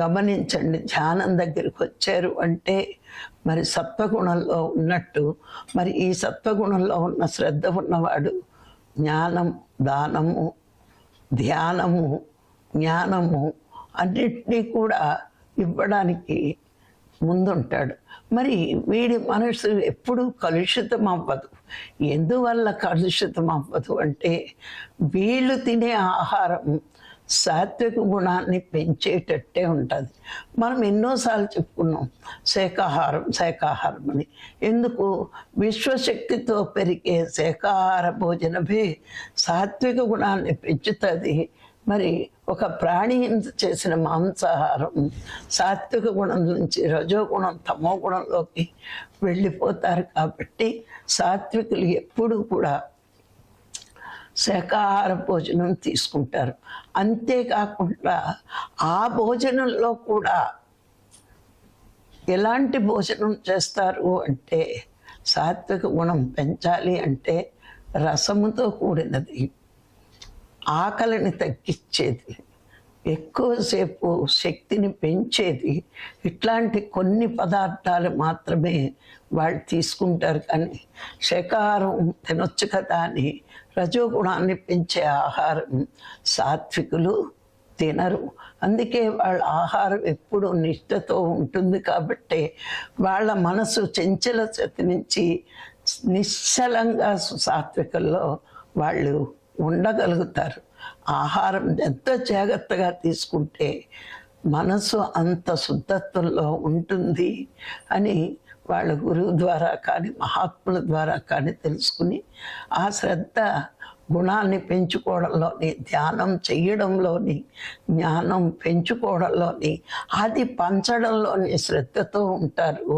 గమనించండి. ధ్యానం దగ్గరికి వచ్చారు అంటే మరి సత్వగుణంలో ఉన్నట్టు మరి ఈ సత్వగుణంలో ఉన్న శ్రద్ధ ఉన్నవాడు జ్ఞానం దానము ధ్యానము జ్ఞానము అన్నిటినీ కూడా ఇవ్వడానికి ముందుంటాడు. మరి వీడి మనసు ఎప్పుడూ కలుషితం అవ్వదు ఎందువల్ల కలుషితం అవ్వదు అంటే వీళ్ళు తినే ఆహారం సాత్విక గుణాన్ని పెంచేటట్టే ఉంటుంది. మనం ఎన్నోసార్లు చెప్పుకున్నాం శాకాహారం శాఖాహారం అని. ఎందుకు? విశ్వశక్తితో పెరిగే శాకాహార భోజనమే సాత్విక గుణాన్ని పెంచుతుంది. మరి ఒక ప్రాణి హింస చేసిన మాంసాహారం సాత్విక గుణం నుంచి రజోగుణం తమో గుణంలోకి వెళ్ళిపోతారు కాబట్టి సాత్వికులు ఎప్పుడూ కూడా శాకాహార భోజనం తీసుకుంటారు. అంతేకాకుండా ఆ భోజనంలో కూడా ఎలాంటి భోజనం చేస్తారు అంటే సాత్విక గుణం పెంచాలి అంటే రసముతో కూడినది ఆకలిని తగ్గించేది. ఎక్కువసేపు శక్తిని పెంచేది ఇట్లాంటి కొన్ని పదార్థాలు మాత్రమే వాళ్ళు తీసుకుంటారు. కానీ శకారం తినొచ్చు కదా అని రజోగుణాన్ని పెంచే ఆహారం సాత్వికులు తినరు. అందుకే వాళ్ళ ఆహారం ఎప్పుడు నిష్ఠతో ఉంటుంది కాబట్టి వాళ్ళ మనసు చెంచల చతి నుంచి నిశ్చలంగా సాత్వికల్లో వాళ్ళు ఉండగలుగుతారు. ఆహారం ఎంత జాగ్రత్తగా తీసుకుంటే మనసు అంత శుద్ధత్వంలో ఉంటుంది అని వాళ్ళ గురువు ద్వారా కానీ మహాత్ముల ద్వారా కానీ తెలుసుకుని ఆ శ్రద్ధ గుణాన్ని పెంచుకోవడంలోని ధ్యానం చేయడంలోని జ్ఞానం పెంచుకోవడంలోని అది పంచడంలోని శ్రద్ధతో ఉంటారు.